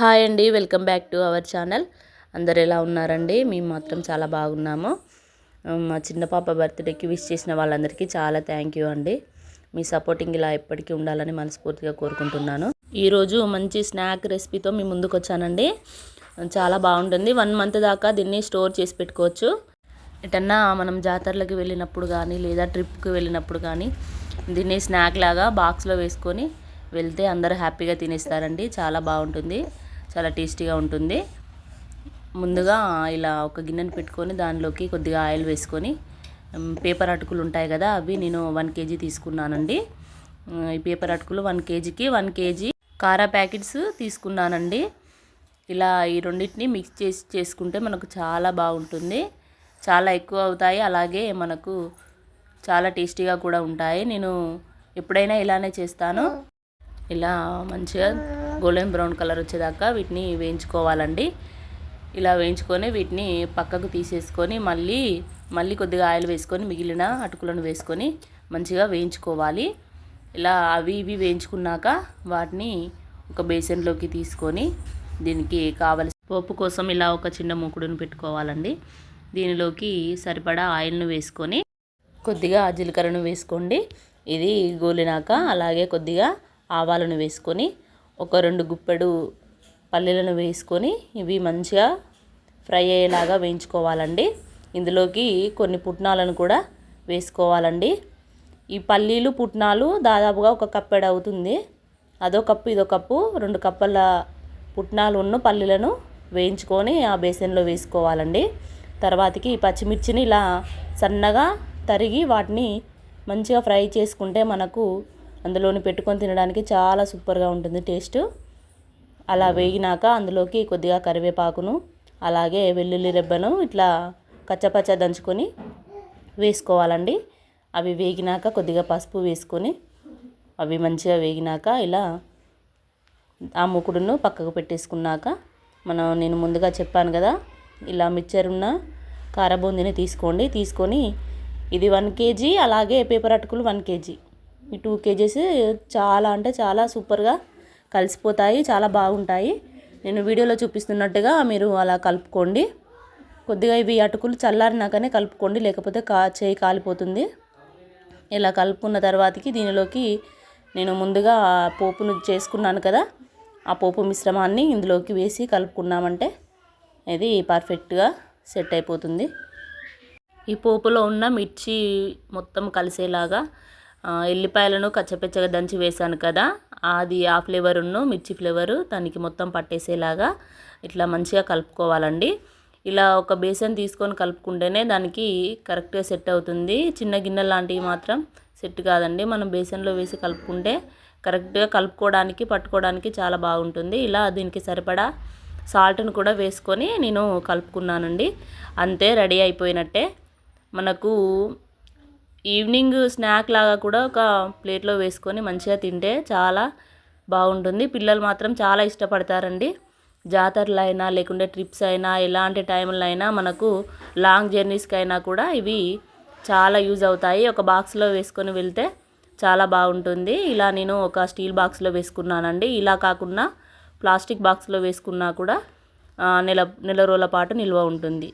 Hi అండి welcome back to our channel. అందరు ఎలా ఉన్నారండి? మేము మాత్రం చాలా బాగున్నాము. మా చిన్న పాప బర్త్డేకి విష్ చేసిన వాళ్ళందరికీ చాలా థ్యాంక్ యూ అండి. మీ సపోర్టింగ్ ఇలా ఎప్పటికీ ఉండాలని మనస్ఫూర్తిగా కోరుకుంటున్నాను. ఈరోజు మంచి స్నాక్ రెసిపీతో మీ ముందుకు వచ్చానండి చాలా బాగుంటుంది. వన్ మంత్ దాకా దీన్ని స్టోర్ చేసి పెట్టుకోవచ్చు. ఎటన్నా మనం జాతరలకు వెళ్ళినప్పుడు కానీ లేదా ట్రిప్కి వెళ్ళినప్పుడు కానీ దీన్ని స్నాక్ లాగా బాక్స్లో వేసుకొని వెళ్తే అందరూ హ్యాపీగా తినేస్తారండి. చాలా బాగుంటుంది. చాలా టేస్టీగా ఉంటుంది. ముందుగా ఇలా ఒక గిన్నెను పెట్టుకొని దానిలోకి కొద్దిగా ఆయిల్ వేసుకొని పేపర్ అటుకులు ఉంటాయి కదా అవి నేను వన్ కేజీ తీసుకున్నానండి. ఈ పేపర్ అటుకులు వన్ కేజీకి వన్ కేజీ కారా ప్యాకెట్స్ తీసుకున్నానండి. ఇలా ఈ రెండింటిని మిక్స్ చేసి చేసుకుంటే మనకు చాలా బాగుంటుంది. చాలా ఎక్కువ అవుతాయి అలాగే మనకు చాలా టేస్టీగా కూడా ఉంటాయి. నేను ఎప్పుడైనా ఇలానే చేస్తాను. ఇలా మంచిగా గోల్డెన్ బ్రౌన్ కలర్ వచ్చేదాకా వీటిని వేయించుకోవాలండి. ఇలా వేయించుకొని వీటిని పక్కకు తీసేసుకొని మళ్ళీ మళ్ళీ కొద్దిగా ఆయిల్ వేసుకొని మిగిలిన అటుకులను వేసుకొని మంచిగా వేయించుకోవాలి. ఇలా అవి ఇవి వేయించుకున్నాక వాటిని ఒక బేసన్లోకి తీసుకొని దీనికి కావలసిన పోపు కోసం ఇలా ఒక చిన్న మూకుడును పెట్టుకోవాలండి. దీనిలోకి సరిపడా ఆయిల్ను వేసుకొని కొద్దిగా జీలకర్రను వేసుకోండి. ఇది గోలినాక అలాగే కొద్దిగా ఆవాలను వేసుకొని ఒక రెండు గుప్పెడు పల్లీలను వేసుకొని ఇవి మంచిగా ఫ్రై అయ్యేలాగా వేయించుకోవాలండి. ఇందులోకి కొన్ని పుట్నాలను కూడా వేసుకోవాలండి. ఈ పల్లీలు పుట్నాలు దాదాపుగా ఒక కప్పెడు అవుతుంది. అదో కప్పు ఇదో కప్పు రెండు కప్పుల పుట్నాలు ఉన్న పల్లీలను వేయించుకొని ఆ బేసన్లో వేసుకోవాలండి. తర్వాతకి ఈ పచ్చిమిర్చిని ఇలా సన్నగా తరిగి వాటిని మంచిగా ఫ్రై చేసుకుంటే మనకు అందులోని పెట్టుకొని తినడానికి చాలా సూపర్గా ఉంటుంది టేస్ట్. అలా వేగినాక అందులోకి కొద్దిగా కరివేపాకును అలాగే వెల్లుల్లి రెబ్బను ఇట్లా కచ్చపచ్చ దంచుకొని వేసుకోవాలండి. అవి వేగినాక కొద్దిగా పసుపు వేసుకొని అవి మంచిగా వేగినాక ఇలా ఆ మూకుడును పక్కకు పెట్టేసుకున్నాక మనం నేను ముందుగా చెప్పాను కదా ఇలా మిక్చర్ ఉన్న కారబూందీని తీసుకోండి. తీసుకొని ఇది వన్ కేజీ అలాగే పేపర్ అటుకులు వన్ కేజీ. ఈ టూ కేజీస్ చాలా అంటే చాలా సూపర్గా కలిసిపోతాయి చాలా బాగుంటాయి. నేను వీడియోలో చూపిస్తున్నట్టుగా మీరు అలా కలుపుకోండి. కొద్దిగా ఇవి అటుకులు చల్లారినాకనే కలుపుకోండి లేకపోతే కా చేయి కాలిపోతుంది. ఇలా కలుపుకున్న తర్వాతకి దీనిలోకి నేను ముందుగా పోపును చేసుకున్నాను కదా ఆ పోపు మిశ్రమాన్ని ఇందులోకి వేసి కలుపుకున్నామంటే ఇది పర్ఫెక్ట్గా సెట్ అయిపోతుంది. ఈ పోపులో ఉన్న మిర్చి మొత్తం కలిసేలాగా ఎల్లిపాయలను కచ్చపెచ్చగా దంచి వేసాను కదా అది ఆ ఫ్లేవరును మిర్చి ఫ్లేవరు దానికి మొత్తం పట్టేసేలాగా ఇట్లా మంచిగా కలుపుకోవాలండి. ఇలా ఒక బేసన్ తీసుకొని కలుపుకుంటేనే దానికి కరెక్ట్గా సెట్ అవుతుంది. చిన్న గిన్నె లాంటివి మాత్రం సెట్ కాదండి. మనం బేసన్లో వేసి కలుపుకుంటే కరెక్ట్గా కలుపుకోవడానికి పట్టుకోవడానికి చాలా బాగుంటుంది. ఇలా దీనికి సరిపడా సాల్ట్ను కూడా వేసుకొని నేను కలుపుకున్నానండి. అంతే రెడీ అయిపోయినట్టే. మనకు ఈవినింగ్ స్నాక్ లాగా కూడా ఒక ప్లేట్లో వేసుకొని మంచిగా తింటే చాలా బాగుంటుంది. పిల్లలు మాత్రం చాలా ఇష్టపడతారండి. జాతరలు అయినా లేకుంటే ట్రిప్స్ అయినా ఎలాంటి టైంలో అయినా మనకు లాంగ్ జర్నీస్కి అయినా కూడా ఇవి చాలా యూజ్ అవుతాయి. ఒక బాక్స్లో వేసుకొని వెళ్తే చాలా బాగుంటుంది. ఇలా నేను ఒక స్టీల్ బాక్స్లో వేసుకున్నానండి. ఇలా కాకుండా ప్లాస్టిక్ బాక్స్లో వేసుకున్నా కూడా నెల నెల రోజుల పాటు నిల్వ ఉంటుంది.